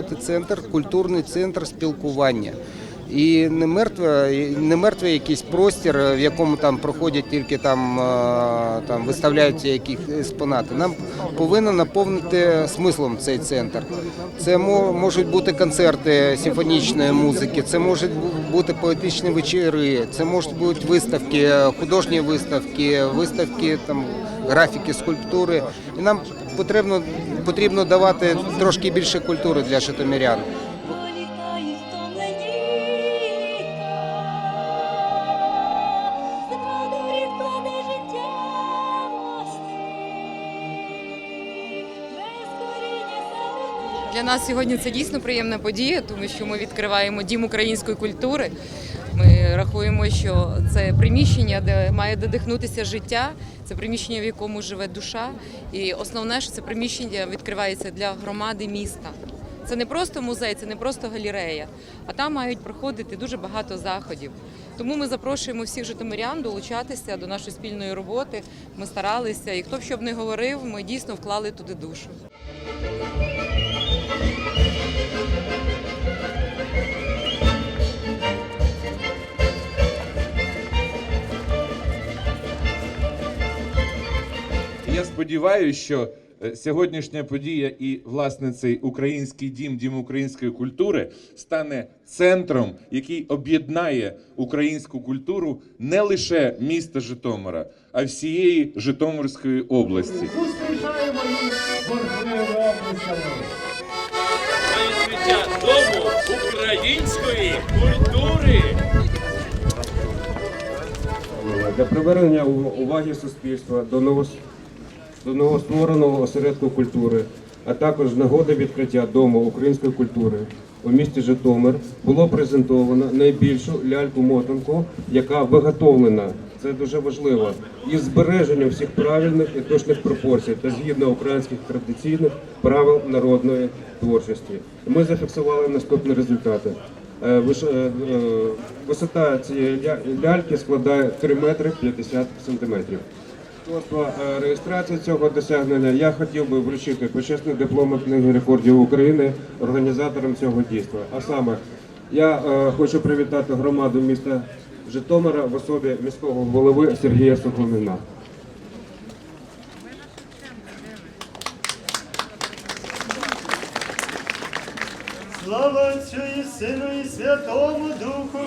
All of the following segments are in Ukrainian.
бути центр, культурний центр спілкування. І не мертве, не мертвий якийсь простір, в якому там проходять тільки там, е, там виставляються якісь експонати. Нам повинно наповнити смислом цей центр. Це мо- можуть бути концерти симфонічної музики, це можуть бути поетичні вечори, це можуть бути виставки, художні виставки, виставки там графіки, скульптури. І нам потрібно, потрібно давати трошки більше культури для житомирян. Для нас сьогодні це дійсно приємна подія, тому що ми відкриваємо дім української культури. Ми рахуємо, що це приміщення, де має додихнутися життя, це приміщення, в якому живе душа. І основне, що це приміщення відкривається для громади міста. Це не просто музей, це не просто галерея, а там мають проходити дуже багато заходів. Тому ми запрошуємо всіх житомирян долучатися до нашої спільної роботи. Ми старалися, і хто б що б не говорив, ми дійсно вклали туди душу. Я сподіваюся, що е, сьогоднішня подія і власне цей український дім, дім української культури стане центром, який об'єднає українську культуру не лише міста Житомира, а всієї Житомирської області. Зустрічаємо їх дому української культури. для привернення уваги суспільства до новос- до новоствореного осередку культури, а також з нагоди відкриття Дому української культури у місті Житомир було презентовано найбільшу ляльку-мотанку, яка виготовлена. Це дуже важливо. Із збереженням всіх правильних і точних пропорцій та згідно українських традиційних правил народної творчості. Ми зафіксували наступні результати. Е, е, е, Висота цієї ляльки складає 3 метри 50 сантиметрів. Свідоцтво е, реєстрації цього досягнення я хотів би вручити почесний диплом книги рекордів України організаторам цього дійства. А саме, я е, хочу привітати громаду міста Житомира в особі міського голови Сергія Сухоміна. Слава Отцю і Сину і Святому Духу.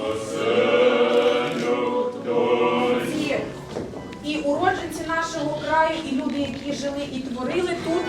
Уродженці нашого краю, і люди, які жили і творили тут.